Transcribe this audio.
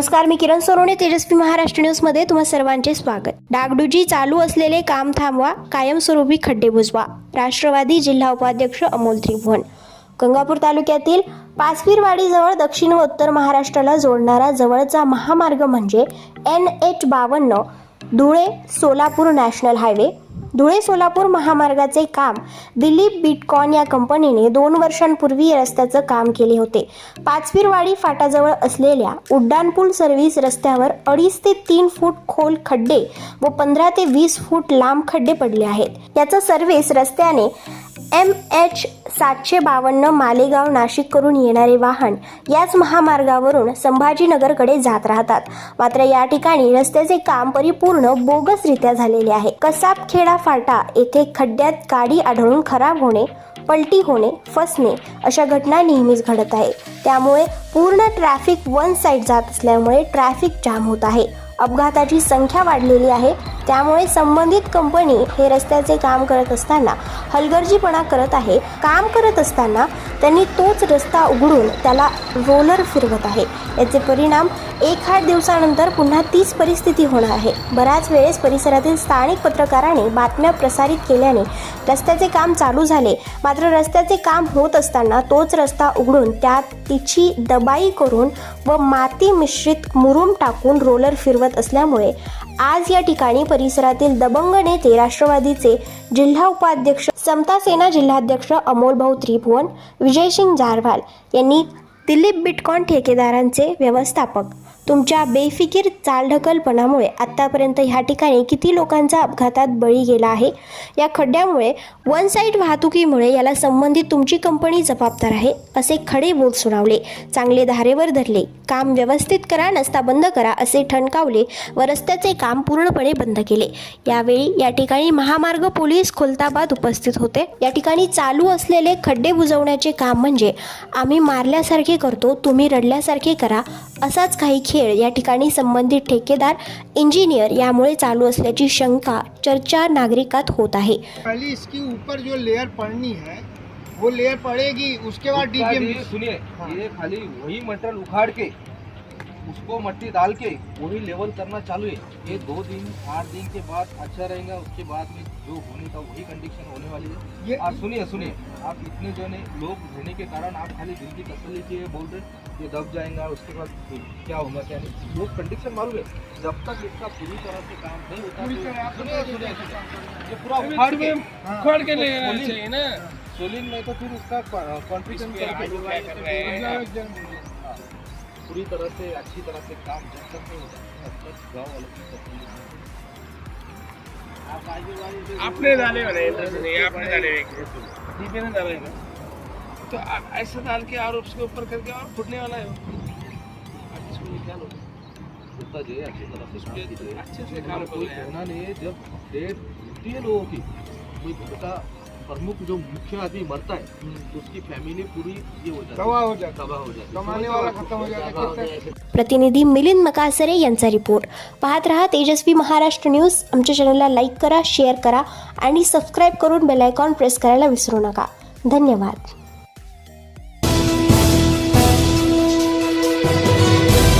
नमस्कार मी किरण सोनवणे तेजस्वी महाराष्ट्र न्यूजमध्ये तुम्हा सर्वांचे स्वागत. डागडुजी चालू असलेले काम थांबवा कायमस्वरूपी खड्डे बुजवा राष्ट्रवादी जिल्हा उपाध्यक्ष अमोल त्रिभुवन. गंगापूर तालुक्यातील पाचवीरवाडीजवळ दक्षिण व उत्तर महाराष्ट्राला जोडणारा जवळचा महामार्ग म्हणजे एन एच बावन्न धुळे सोलापूर नॅशनल हायवे. धुळे सोलापूर महामार्गाचे काम. दिलीप बिटकॉन या कंपनीने दोन वर्षांपूर्वी रस्त्याचं काम केले होते. पाचवीरवाडी फाटाजवळ असलेल्या उड्डाणपूल सर्व्हिस रस्त्यावर अडीच ते तीन फूट खोल खड्डे व पंधरा ते वीस फूट लांब खड्डे पडले आहेत. याचा सर्व्हिस रस्त्याने एम एच सातशे बावन्न मालेगाव नाशिक करून येणारे वाहन याच महामार्गावरून संभाजीनगरकडे जात राहतात. मात्र या ठिकाणी रस्त्याचे काम परिपूर्ण बोगसरित्या झालेले आहे. कसाबखेडा फाटा येथे खड्ड्यात गाडी आढळून खराब होणे पलटी होणे फसणे अशा घटना नेहमीच घडत आहे. त्यामुळे पूर्ण ट्रॅफिक वन साईड जात असल्यामुळे ट्रॅफिक जाम होत आहे. अपघाताची संख्या वाढलेली आहे. त्यामुळे संबंधित कंपनी हे रस्त्याचे काम करत असताना हलगर्जीपणा करत आहे. काम करत असताना त्यांनी तोच रस्ता उघडून त्याला रोलर फिरवत आहे. याचे परिणाम एक आठ दिवसानंतर पुन्हा तीच परिस्थिती होणार आहे. बऱ्याच वेळेस परिसरातील स्थानिक पत्रकारांनी बातम्या प्रसारित केल्याने रस्त्याचे काम चालू झाले. मात्र रस्त्याचे काम होत असताना तोच रस्ता उघडून त्यात तिची दबाई करून व माती मिश्रित मुरुम टाकून रोलर फिरवत असल्यामुळे आज या ठिकाणी परिसरातील दबंग नेते राष्ट्रवादीचे जिल्हा उपाध्यक्ष समता सेना जिल्हाध्यक्ष अमोल भाऊ त्रिभुवन विजयसिंग जारवाल यांनी दिलीप बिटकॉन ठेकेदारांचे व्यवस्थापक तुमच्या बेफिकीर चालढकलपणामुळे आत्तापर्यंत ह्या ठिकाणी किती लोकांचा अपघातात बळी गेला आहे? या खड्ड्यामुळे वन साईड वाहतुकीमुळे याला संबंधित तुमची कंपनी जबाबदार आहे असे खडे बोल सुनावले. चांगले धारेवर धरले. काम व्यवस्थित करा नसता बंद करा असे ठणकावले व रस्त्याचे काम पूर्णपणे बंद केले. यावेळी या ठिकाणी महामार्ग पोलीस खुलताबाद उपस्थित होते. या ठिकाणी चालू असलेले खड्डे बुजवण्याचे काम म्हणजे आम्ही मारल्यासारखे करतो तुम्ही रडल्यासारखे करा असाच काही खेळ या ठिकाणी संबंधित ठेकेदार इंजिनियर यामुळे चालू असल्याची शंका चर्चा नागरिकात होत आहे. पहले इसके ऊपर जो लेयर पड़नी है वो लेयर पड़ेगी उसके बाद डीपीएम सुनिए ये खाली वही मटेरियल उखाड़ के उसको मट्टी डाल के वही लेवल करना चालू है। ये दो दिन आठ दिन के बाद अच्छा रहेगा उसके बाद में जो होने का वही कंडीशन होने वाली है। ये आप सुनिए सुनिए। आप इतने जो है लोग रहने के कारण आप खाली दिल की तसल्ली के बोल रहे ये दब जाएगा उसके बाद क्या होगा क्या नहीं। वो कंडीशन मालूम है। जब तक इसका पूरी तरह से काम नहीं होता पूरी सुनिए सुनिए। ये पूरा उखाड़ के हाँ। उखाड़ के ले तो चाहिए ना। सोलिंग में तो फिर उसका कॉन्ट्रीब्यूशन हाँ, पूरी तरह से अच्छी तरह से काम जब तक नहीं होता तब तक गाँव वालों की नहीं। आपने डाले वाले नहीं आपने डाले दीपे ने डाले तो ऐसा डाल के और उसके ऊपर करके और फुटने वाला है वो। आप निकालो होता जो है अच्छी तरह से अच्छे से काम। कहना नहीं है जब डेट होती है लोगों की कोई घर का प्रमुख जो मुख्य आदमी मरता है तो उसकी फैमिली पूरी ये हो जाती है। जाती। तबाह हो जाती है। कमाने वाला खत्म हो जाता है। प्रतिनिधी मिलिंद मकासरे यांचा रिपोर्ट पाहत रहा तेजस्वी महाराष्ट्र न्यूज आमच्या चॅनलला लाईक करा शेअर करा आणि सबस्क्राईब करून बेलायकॉन प्रेस करायला विसरू नका. धन्यवाद.